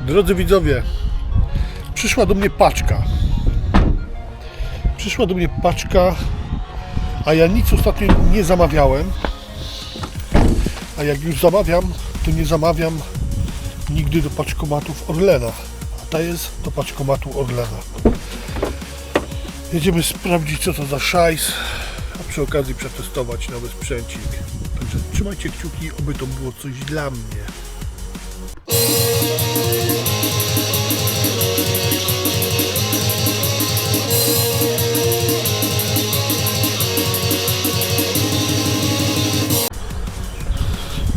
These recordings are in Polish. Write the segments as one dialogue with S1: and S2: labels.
S1: Drodzy widzowie, przyszła do mnie paczka. Przyszła do mnie paczka, a ja nic ostatnio nie zamawiałem. A jak już zamawiam, to nie zamawiam nigdy do paczkomatów Orlena. A ta jest do paczkomatu Orlena. Jedziemy sprawdzić co to za szajs, a przy okazji przetestować nowy sprzęcik. Także trzymajcie kciuki, oby to było coś dla mnie.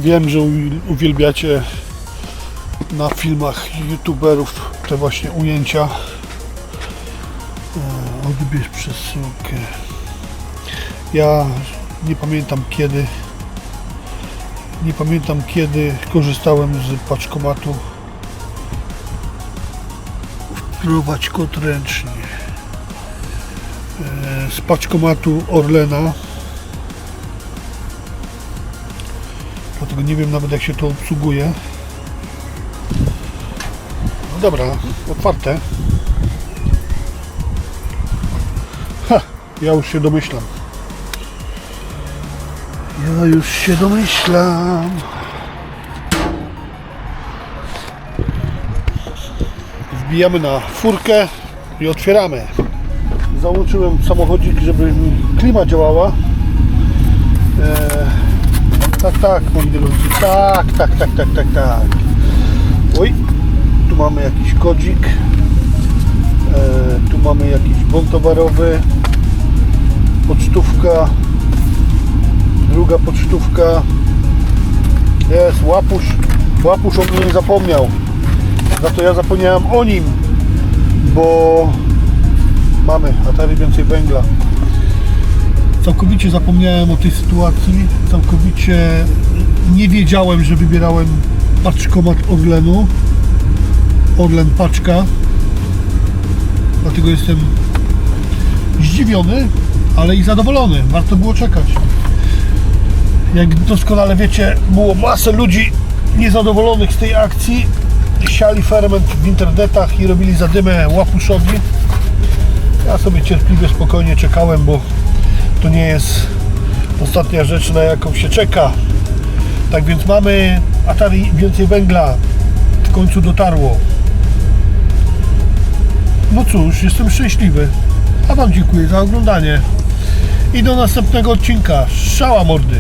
S1: Wiem, że uwielbiacie na filmach youtuberów te właśnie ujęcia. E, Odbierz przesyłkę. Ja nie pamiętam kiedy nie pamiętam kiedy korzystałem z paczkomatu wpływać kod ręcznie E, z paczkomatu Orlena dlatego nie wiem nawet jak się to obsługuje no dobra, otwarte ha, ja już się domyślam ja już się domyślam. Wbijamy na furkę i otwieramy. Załączyłem samochodzik, żeby klima działała. Eee, tak, tak, moi drodzy. Tak, tak, tak, tak, tak, tak. Oj, tu mamy jakiś kodzik. Eee, tu mamy jakiś bon towarowy. Pocztówka druga pocztówka jest łapusz łapusz o mnie nie zapomniał za to ja zapomniałem o nim bo mamy Atari więcej węgla całkowicie zapomniałem o tej sytuacji. Całkowicie nie wiedziałem, że wybierałem paczkomat Orlenu. Orlen paczka. Dlatego jestem zdziwiony ale i zadowolony. Warto było czekać. Jak doskonale wiecie, było masę ludzi niezadowolonych z tej akcji. Siali ferment w internetach i robili zadymę łapuszowi. Ja sobie cierpliwie, spokojnie czekałem, bo to nie jest ostatnia rzecz, na jaką się czeka. Tak więc mamy Atari więcej węgla. W końcu dotarło. No cóż, jestem szczęśliwy. A Wam dziękuję za oglądanie. I do następnego odcinka. Szała mordy.